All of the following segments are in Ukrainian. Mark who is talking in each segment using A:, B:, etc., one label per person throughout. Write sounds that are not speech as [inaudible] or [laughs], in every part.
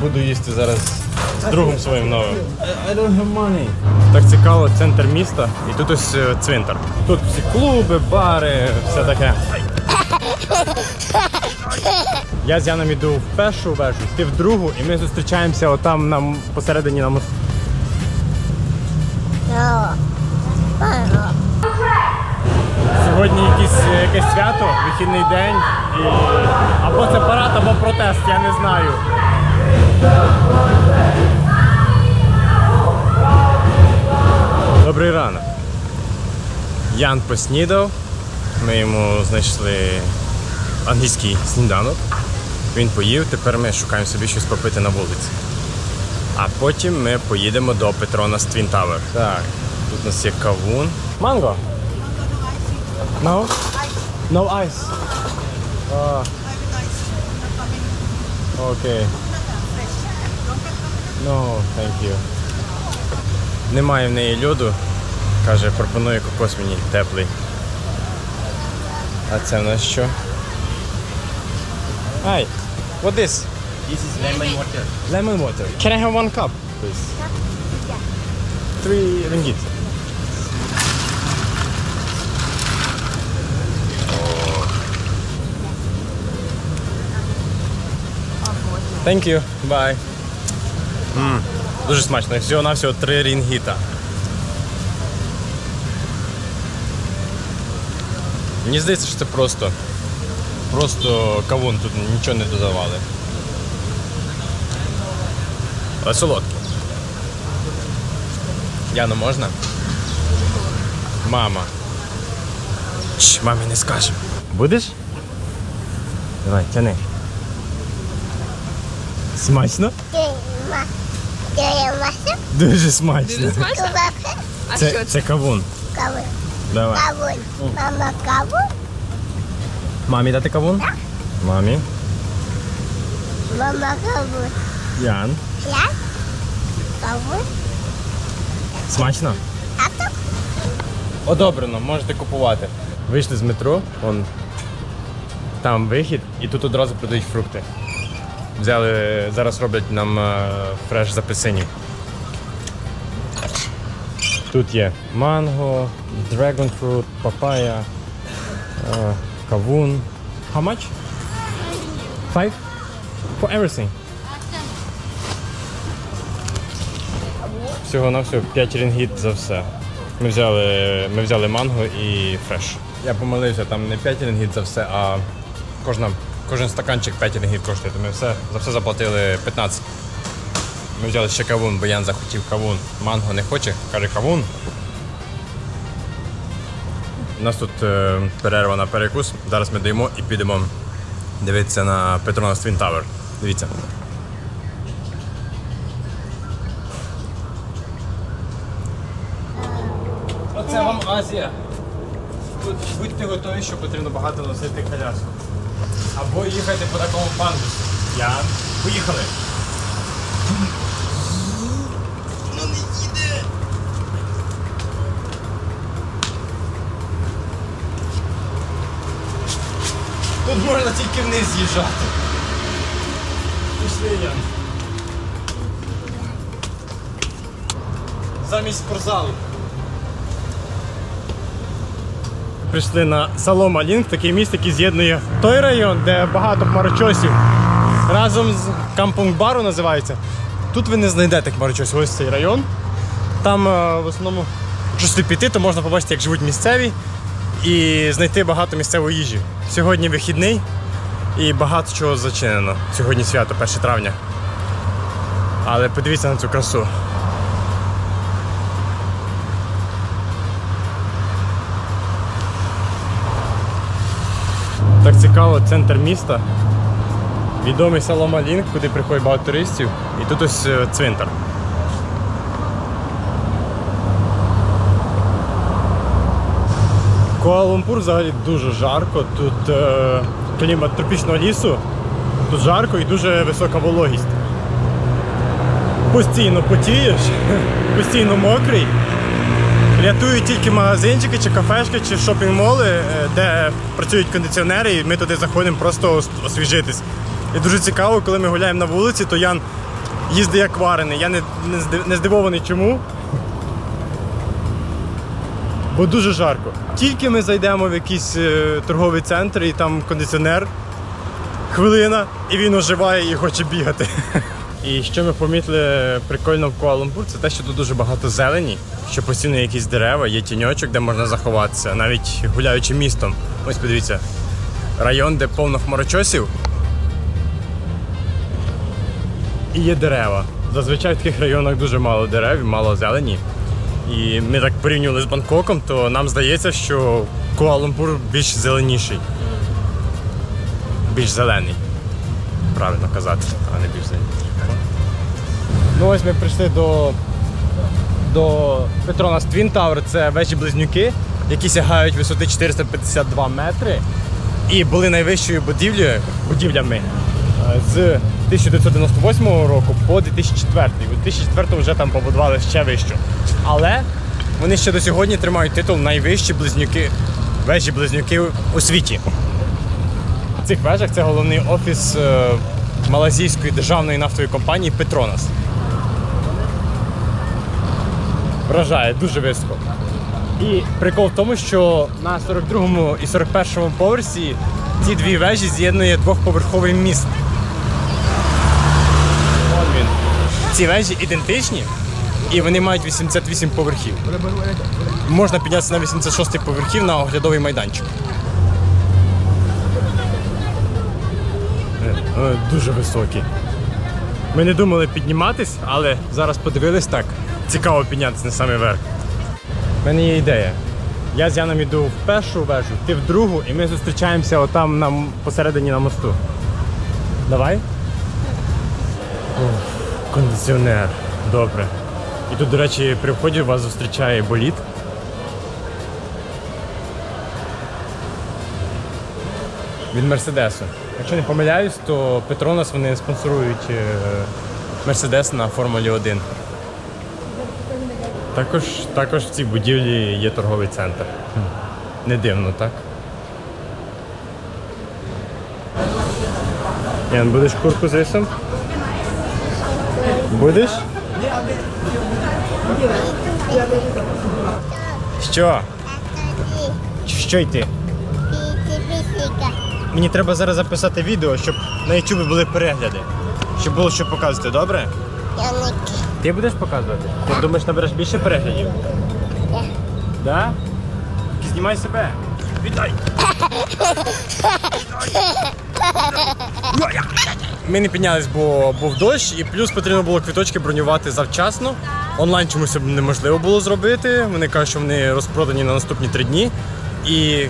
A: Буду їсти зараз з другом своїм новим.
B: I don't have money.
A: Так цікаво, центр міста, і тут ось е, цвинтар. Тут всі клуби, бари, все таке. Я з Яном іду в першу вежу, ти в другу, і ми зустрічаємося отам на м- посередині на мосту. Сьогодні якісь, е, якесь свято, вихідний день, і... або це парад, або протест, я не знаю. Добрий ранок. Ян поснідав. Ми йому знайшли англійський сніданок. Він поїв, тепер ми шукаємо собі щось попити на вулиці. А потім ми поїдемо до Петрона Твін Тавер. Так, тут у нас є кавун. Манго. No? No ice. Ah. Okay. No, thank you. Немає в неї льоду. Каже, пропонує кокос мені теплий. А це в нас що? Hi. What this?
B: This is lemon water.
A: Lemon water. Can I have one cup, please? Three ringgit. Thank you. Bye. М, Дуже смачно. Всього на всього 3 рінгіта. Мені здається, що це просто. Просто кавун тут нічого не додавали. Але солодкий. Яну можна? Мама. Чш, мамі не скажемо. Будеш? Давай, тяни. Смачно?
C: Terima kasih.
A: Дуже смачно.
D: А
A: Це,
D: що
A: це кавун.
C: kawin.
A: Давай.
C: Kawin. Mama kawin.
A: Мамі дати кавун? Мамі.
C: Mama kawin.
A: Ян.
C: Ya? Kawin.
A: Смачно?
C: Atau
A: Одобрено, можете купувати. Вийшли з метро, вон там вихід, і тут одразу продають фрукти. Взяли, зараз роблять нам е, фреш з. Тут є манго, dragon fruit, папая, е, кавун. How much? Five? For everything. Всього на всього 5 рінгіт за все. Ми взяли, ми взяли манго і фреш. Я помилився, там не 5 рінгіт за все, а кожна, кожен стаканчик 5 рінгіт коштує. То ми все, за все заплатили 15. Ми взяли ще кавун, бо Ян захотів кавун. Манго не хоче, каже кавун. У нас тут е, перерва на перекус. Зараз ми даємо і підемо дивитися на Петронас Твін Тавер. Дивіться. Оце вам Азія. Тут будьте готові, що потрібно багато носити коляску. Або їхати по такому пандусу. Я. Поїхали. Воно не їде. Тут можна тільки вниз з'їжджати. Пішли Ян. Замість спортзалу. Прийшли на Салома Лінк, такий міст, який з'єднує той район, де багато хмарочосів. Разом з Кампунг-бару називається. Тут ви не знайдете хмарочосів, ось цей район. Там е, в основному, якщо сюди піти, то можна побачити, як живуть місцеві і знайти багато місцевої їжі. Сьогодні вихідний і багато чого зачинено. Сьогодні свято, 1 травня. Але подивіться на цю красу. Цікаво, центр міста. Відомий Салома Лінк, куди приходить багато туристів. І тут ось е, цвинтар. Куала-Лумпур взагалі дуже жарко. Тут е, клімат тропічного лісу. Тут жарко і дуже висока вологість. Постійно потієш, [laughs] постійно мокрий. Рятують тільки магазинчики, чи кафешки, чи шопінг-моли, е, де працюють кондиціонери, і ми туди заходимо просто освіжитись. І дуже цікаво, коли ми гуляємо на вулиці, то Ян їздить як варений. Я не, не, здивований чому. Бо дуже жарко. Тільки ми зайдемо в якийсь е, торговий центр і там кондиціонер, хвилина, і він оживає і хоче бігати. [laughs] І що ми помітили прикольно в Куала-Лумпур, це те, що тут дуже багато зелені, що постійно якісь дерева, є тіньочок, де можна заховатися, навіть гуляючи містом. Ось подивіться, район, де повно хмарочосів. І є дерева. Зазвичай в таких районах дуже мало дерев мало зелені. І ми так порівнювали з Бангкоком, то нам здається, що Куала-Лумпур більш зеленіший. Більш зелений. Правильно казати, а не більш зеленіший. Ну ось ми прийшли до, до Петронас Twin Tower, це вежі близнюки, які сягають висоти 452 метри і були найвищою будівлею, будівлями е, з 1998 року по 2004. У 2004 вже там побудували ще вищу. Але вони ще до сьогодні тримають титул найвищі близнюки, вежі близнюки у світі. В цих вежах це головний офіс е, малазійської державної нафтової компанії Петронас. Вражає дуже високо. І прикол в тому, що на 42-му і 41-му поверсі ці дві вежі з'єднує двохповерховий міст. Ці вежі ідентичні і вони мають 88 поверхів. Можна піднятися на 86 поверхів на оглядовий майданчик. Е, е, Дуже високі. Ми не думали підніматись, але зараз подивились так. Цікаво піднятися на самий верх. У мене є ідея. Я з Яном іду в першу вежу, ти в другу, і ми зустрічаємося отам на, посередині на мосту. Давай? Уф, кондиціонер. Добре. І тут, до речі, при вході вас зустрічає боліт. Від Мерседесу. Якщо не помиляюсь, то Петронас вони спонсорують е, Мерседес на Формулі 1. Також, також в цій будівлі є торговий центр. Не дивно, так? Ян, будеш курку з рисом? Будеш? Що? Що йти? Мені треба зараз записати відео, щоб на YouTube були перегляди. Щоб було що показувати, добре?
C: Яники.
A: Ти будеш показувати? Ти думаєш, набереш більше переглядів? Да? Знімай себе. Вітай! Ми не піднялись, бо був дощ, і плюс потрібно було квіточки бронювати завчасно. Онлайн чомусь неможливо було зробити. Вони кажуть, що вони розпродані на наступні три дні. І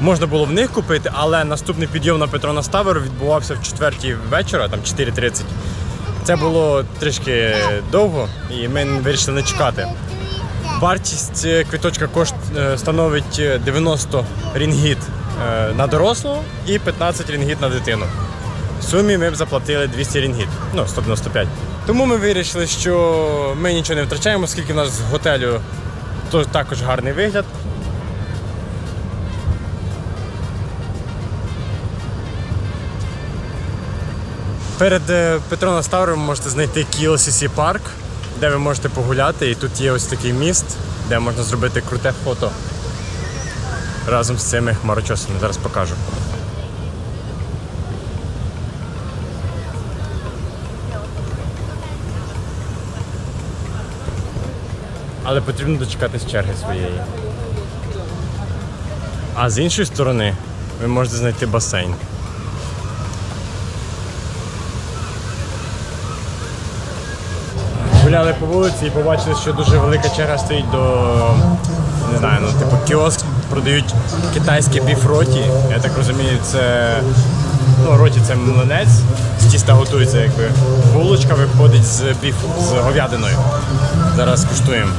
A: можна було в них купити, але наступний підйом на Петрона Ставер відбувався в четвертій вечора, там 4.30. Це було трішки довго, і ми вирішили не чекати. Вартість е, квиточка кошт е, становить е, 90 рінгіт е, на дорослого і 15 рінгіт на дитину. В сумі ми б заплатили 200 рінгіт, ну 195. Тому ми вирішили, що ми нічого не втрачаємо, оскільки в нас з готелю також гарний вигляд. Перед е, Петроном Ставром можете знайти KLCC парк, де ви можете погуляти. І тут є ось такий міст, де можна зробити круте фото разом з цими хмарочосами. Зараз покажу. Але потрібно дочекатись черги своєї. А з іншої сторони ви можете знайти басейн. Гуляли по вулиці і побачили, що дуже велика черга стоїть до не знаю, ну типу кіоск продають китайське біф-роті. Я так розумію, це ну, роті це млинець, з тіста готується якби. Булочка виходить з біфу, з говядиною. Зараз куштуємо.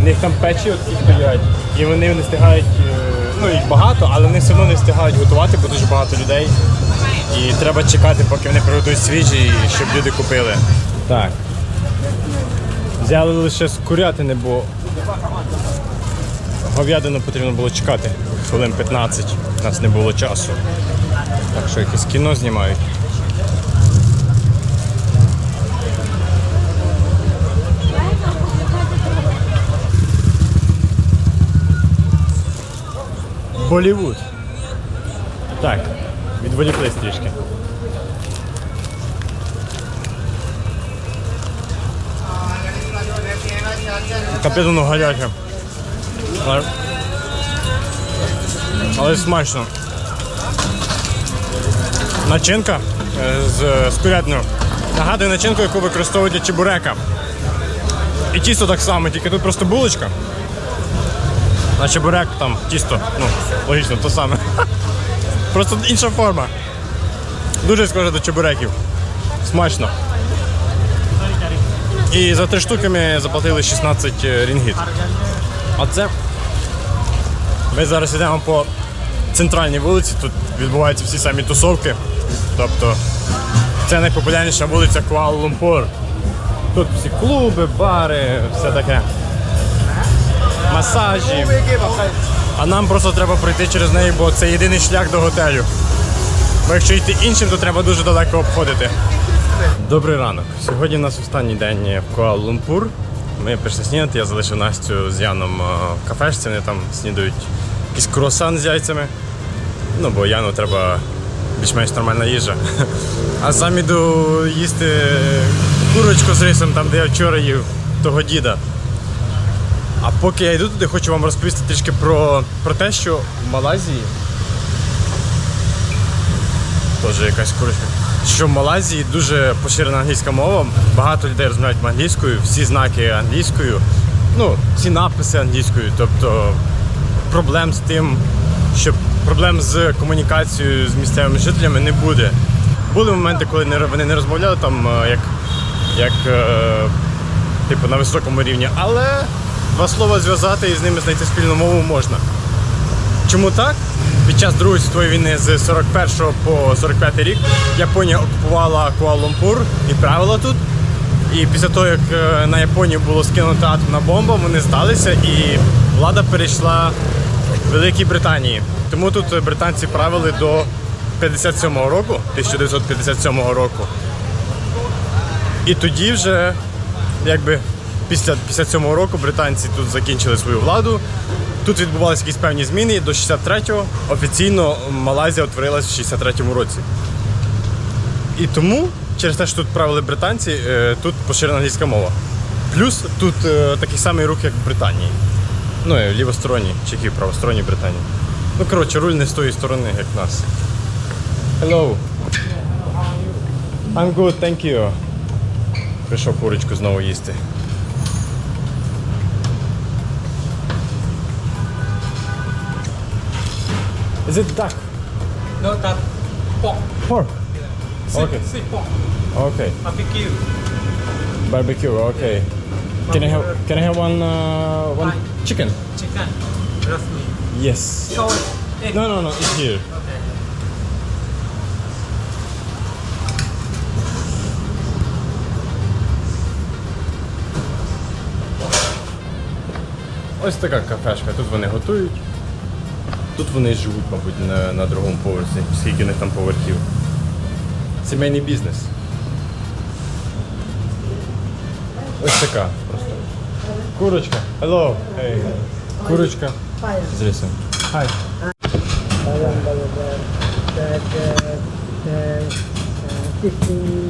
A: У них там печі от стоять, і вони не встигають, е, ну їх багато, але вони все одно не встигають готувати, бо дуже багато людей. І треба чекати, поки вони приготують свіжі, щоб люди купили. Так. Взяли лише з курятини, бо говядину потрібно було чекати. хвилин 15. У нас не було часу. Так що якесь кіно знімають. Болівуд. Так, відволіклись трішки. Капець воно гаряче. Але, смачно. Начинка е, з, з курятиною. Нагадує начинку, яку використовують для чебурека. І тісто так само, тільки тут просто булочка. А чебурек там тісто, ну, логічно, то саме. [laughs] Просто інша форма. Дуже схоже до чебуреків. Смачно. І за три штуки ми заплатили 16 рінгіт. А це ми зараз йдемо по центральній вулиці, тут відбуваються всі самі тусовки. Тобто це найпопулярніша вулиця Куала-Лумпур. Тут всі клуби, бари, все таке. Масажі. А нам просто треба пройти через неї, бо це єдиний шлях до готелю. Бо якщо йти іншим, то треба дуже далеко обходити. Добрий ранок. Сьогодні у нас останній день в Куала-Лумпур. Ми пішли снідати, я залишив Настю з Яном е, в кафешці, вони там снідають якийсь круасан з яйцями. Ну, бо Яну треба більш-менш нормальна їжа. [laughs] А сам іду їсти курочку з рисом, там, де я вчора їв того діда. А поки я йду туди, хочу вам розповісти трішки про, про те, що в Малайзії Теж якась курочка. Що в Малайзії дуже поширена англійська мова. Багато людей розмовляють англійською, всі знаки англійською, ну, всі написи англійською. Тобто проблем з тим, що проблем з комунікацією з місцевими жителями не буде. Були моменти, коли вони не розмовляли там е, як, як е, типу, на високому рівні, але два слова зв'язати і з ними знайти спільну мову можна. Чому так? Під час Другої світової війни з 41 по 45 рік Японія окупувала Куала-Лумпур і правила тут. І після того, як е, на Японію було скинута атомна бомба, вони здалися і влада перейшла в Великій Британії. Тому тут британці правили до 57-го року, 1957 року. І тоді вже, якби після 57-го року британці тут закінчили свою владу. Тут відбувалися якісь певні зміни. і До 63-го офіційно Малайзія утворилась в 63-му році. І тому, через те, що тут правили британці, е, тут поширена англійська мова. Плюс тут е, такий самий рух, як в Британії. Ну, е, лівосторонній, чи які правосторонній Британії. Ну, коротше, руль не з тої сторони, як нас. Hello. I'm good, thank you. Прийшов курочку знову їсти. Is it duck?
D: No, that pork.
A: Pork.
D: Sweet,
A: Okay.
D: sweet pork.
A: Okay.
D: Barbecue.
A: Barbecue. Okay. Can I have Can I have one uh, one chicken?
D: Chicken. Roast meat.
A: Yes.
D: So, egg.
A: No, no, no. It's here.
D: Okay.
A: Ось така кафешка. Тут вони готують. Тут вони живуть, мабуть, на, на другому поверсі, скільки них там поверхів. Сімейний бізнес. Ось така просто. Курочка. Hello. Hey. Курочка. З рисом.
E: Uh,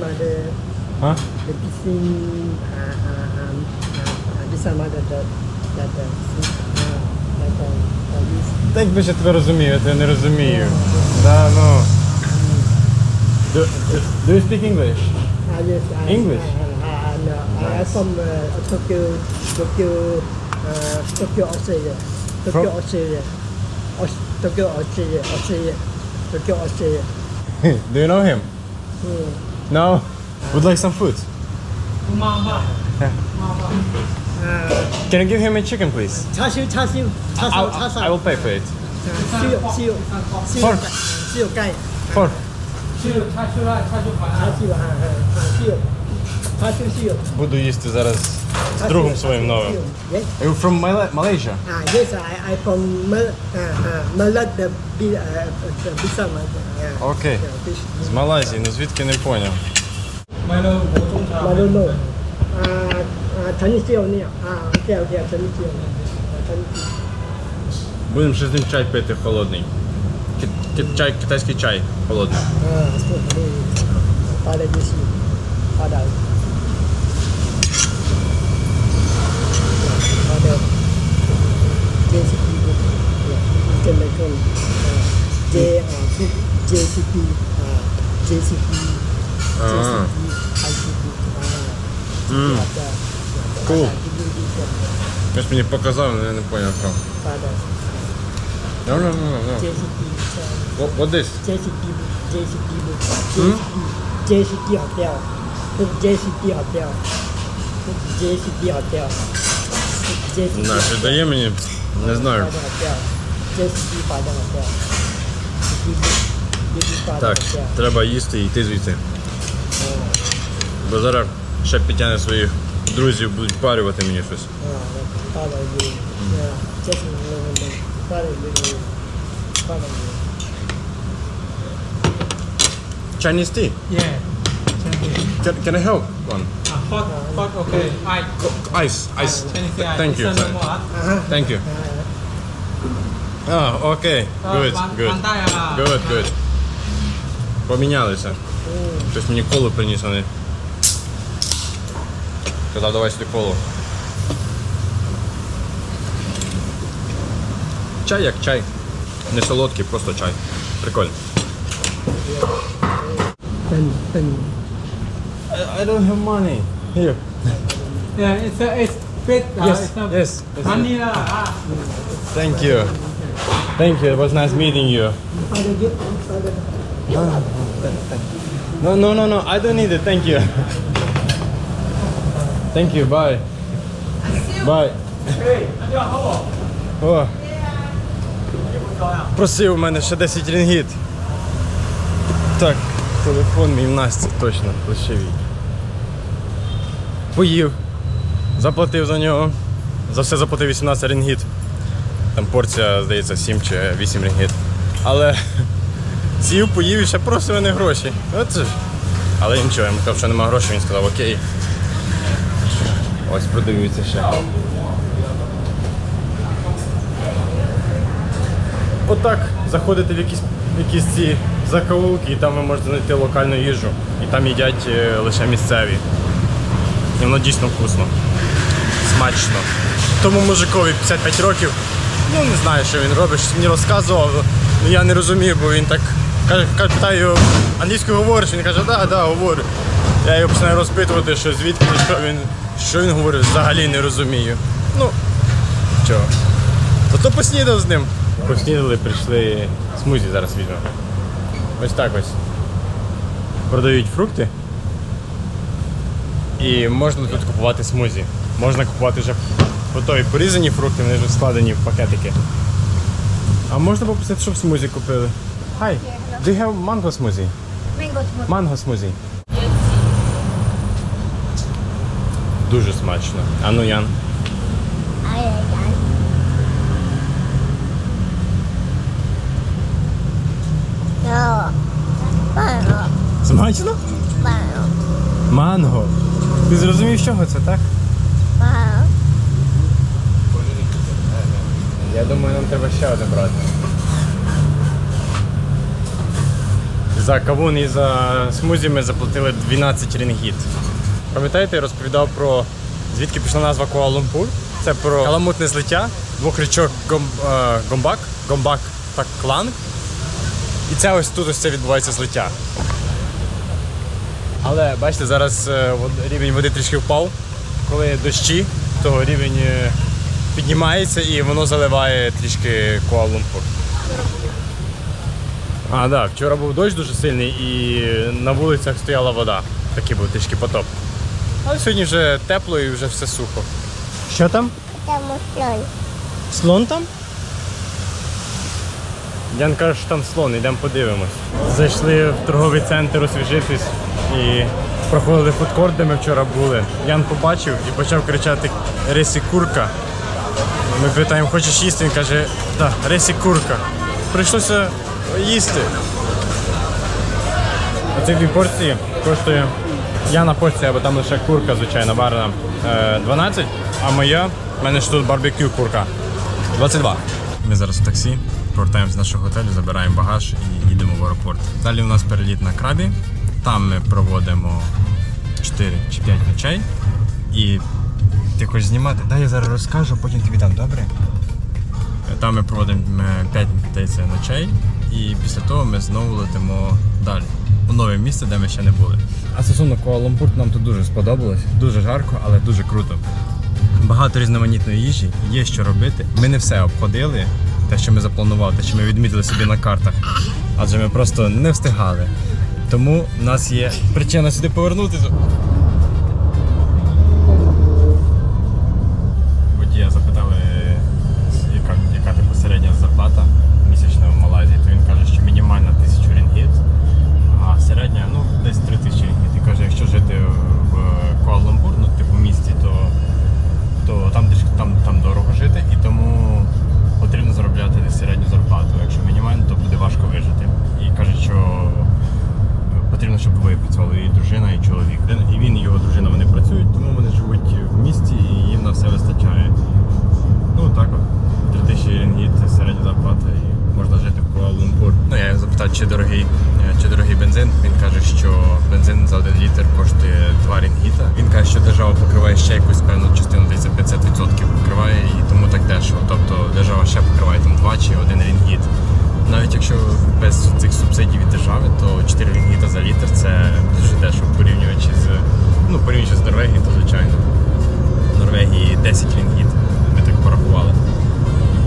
E: mother
A: Huh?
E: the fishing uh, uh, um, uh, uh, this one mother the the the uh,
A: Та якби ж я тебе розумію, я тебе не розумію. Да, ну. Do, do, do you speak English?
E: uh, yes uh,
A: English?
E: uh, uh, uh, no, I am from uh, Tokyo Tokyo uh, Tokyo Australia Tokyo
A: From-
E: Australia Aus- Tokyo Australia Australia Tokyo Australia [laughs]
A: Do you know him?
E: Hmm.
A: No? Would like some food? [laughs]
D: Uh,
A: Can I give him a chicken, please?
E: Chashu, chashu, chashu, I'll.
A: I will pay for it.
E: Siu, siu, siu,
A: Pork.
E: siu, gai. Four. Siu, chashu, chashu, chashu, siu, chashu, siu.
A: Буду їсти зараз з другом своїм новим. Are you from Mala- Malaysia?
E: yes, I, I from Mal, uh, Okay. the fish.
A: З Малайзії, ну звідки не поняв. I don't know.
D: ไม่รู้ผมต้องทำ
E: I don't know. Uh, uh, Chinese still near. Ah, okay, okay, Chinese still. Uh, Chinese.
A: Будемо ще з ним чай пити холодний. Ки- ки- чай, китайський чай холодний.
E: Ah, so, hey, Father Jesse. Father. Father. JCP. Yeah. Mr. Michael. Uh, J, uh, JCP. Uh, JCP.
A: А,
E: JCP. ICP. Ah.
A: Mm.
E: Father.
A: Cool.
E: Father, give you this, uh,
A: Хтось мені показав, але я не поняв, що. No, no, no, no.
E: JCP. uh,
A: What, what this?
E: JCP. JCP. JCP. JCP Hotel. JCP Hotel. JCP Hotel. JCP
A: Не знаю, що дає мені, не знаю.
E: Father Hotel. JCP Father Hotel.
A: Так, треба їсти і йти звідси. Бо зараз ще підтягне своїх друзів, будуть парювати мені щось. Chinese tea?
D: Yeah.
A: Can, can I help one?
D: Uh, hot, hot, okay. Ice.
A: Ice, ice.
D: Chinese tea.
A: Thank you.
D: Sir.
A: Thank you. Ah, okay. Good, good. Good, good. Помінялися. Щось мені коло приніс, вони Because otherwise they follow. Чай як чай. Не солодкий, просто чай. Прикольно.
E: Penny, penny.
A: I, don't have money. Here.
D: Yeah, it's a, it's fit. Uh,
A: yes,
D: it's
A: yes.
D: Money lah. Uh.
A: Thank you. Thank you. It was nice meeting
E: ah, you.
A: No, no, no, no. I don't need it. Thank you. [laughs] Thank you. Bye. Bye. О. Просив у мене ще 10 рінгіт. Так, телефон мій в Насті точно плечевій. Поїв. Заплатив за нього. За все заплатив 18 рінгіт. Там порція, здається, 7 чи 8 рінгіт. Але [laughs] Сів, поїв і ще просив мене гроші. Оце ж. Але нічого, я йому сказав, що нема грошей, він сказав окей. Ось продаються ще. Отак заходите в якісь, якісь ці закоулки, і там ви можете знайти локальну їжу. І там їдять е, лише місцеві. І воно дійсно вкусно. Смачно. Тому мужикові 55 років. Ну не знаю, що він робить, щось мені розказував. Ну я не розумію, бо він так каже, питаю англійською говориш, він каже, да, да, говорю. Я його починаю розпитувати, що звідки, що він, що він говорить, взагалі не розумію. Ну, чого. Зато поснідав з ним. Поснідали, прийшли смузі зараз візьмемо. Ось так ось. Продають фрукти. І можна тут купувати смузі. Можна купувати вже готові порізані фрукти, вони вже складені в пакетики. А можна попросити, щоб смузі купили? Hi, do you have mango smoothie?
C: Mango smoothie.
A: Mango smoothie. Дуже смачно. А ну Ян.
C: Mango.
A: Смачно?
C: Mango.
A: Манго. Ти зрозумів, з чого це, так?
C: Mango.
A: Я думаю, нам треба ще одне брати. За кавун і за смузі ми заплатили 12 рінгіт. Пам'ятаєте, я розповідав про звідки пішла назва Куала-Лумпур? Це про каламутне злиття двох річок Гом, е, Гомбак, Гомбак та Кланг. І це ось тут ось це відбувається злиття. Але бачите, зараз е, рівень води трішки впав. Коли дощі, то рівень е, піднімається і воно заливає трішки Куала-Лумпур. А, так, да, вчора був дощ дуже сильний і на вулицях стояла вода. Такий був трішки потоп. Але сьогодні вже тепло і вже все сухо. Що там?
C: Там слон.
A: Слон там? Ян каже, що там слон, йдемо подивимось. Зайшли в торговий центр освіжитись і проходили фудкорт, де ми вчора були. Ян побачив і почав кричати Ресі курка. Ми питаємо, хочеш їсти? Він каже, так, Ресі курка. Прийшлося їсти. Оці дві порції коштує. Яна порція, бо там лише курка, звичайно, варена е, 12, а моя, в мене ж тут барбекю курка. 22. Ми зараз у таксі, повертаємося з нашого готелю, забираємо багаж і їдемо в аеропорт. Далі у нас переліт на крабі. Там ми проводимо 4 чи 5 ночей. І ти хочеш знімати? Дай я зараз розкажу, потім тобі дам, добре? Там ми проводимо 5 ночей, і після того ми знову летимо далі. У нове місце, де ми ще не були. А стосовно Куала-Лумпур нам тут дуже сподобалось. Дуже жарко, але дуже круто. Багато різноманітної їжі, є що робити. Ми не все обходили, те, що ми запланували, те, що ми відмітили собі на картах. Адже ми просто не встигали. Тому в нас є причина сюди повернутися. Заробляти середню зарплату. Якщо мінімально, то буде важко вижити. І каже, що потрібно, щоб двоє працювали і дружина, і чоловік. І він, і його дружина вони працюють, тому вони живуть в місті і їм на все вистачає. Ну так от, 3000 рінгіт середня зарплата і можна жити в Куала-Лумпур. Ну я запитав, чи дорогий, е, чи дорогий бензин. Він каже, що бензин за один літр коштує 2 рінгіта. Він каже, що держава покриває ще якусь певну частину, десь за 50% покриває і тому так дешево. Тобто держава ще покриває там 2 чи 1 рінгіт. Навіть якщо без цих субсидій від держави, то 4 рінгіта за літр це дуже дешево порівнюючи з ну порівнюючи з Норвегією, то звичайно. В Норвегії 10 рінгіт. Ми так порахували.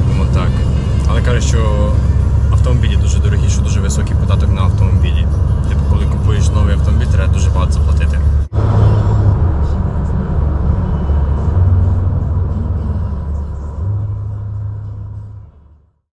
A: Тому так. Але каже, що автомобілі дуже дорогі, що дуже високий податок на автомобілі. Типу, коли купуєш новий автомобіль, треба дуже багато заплатити.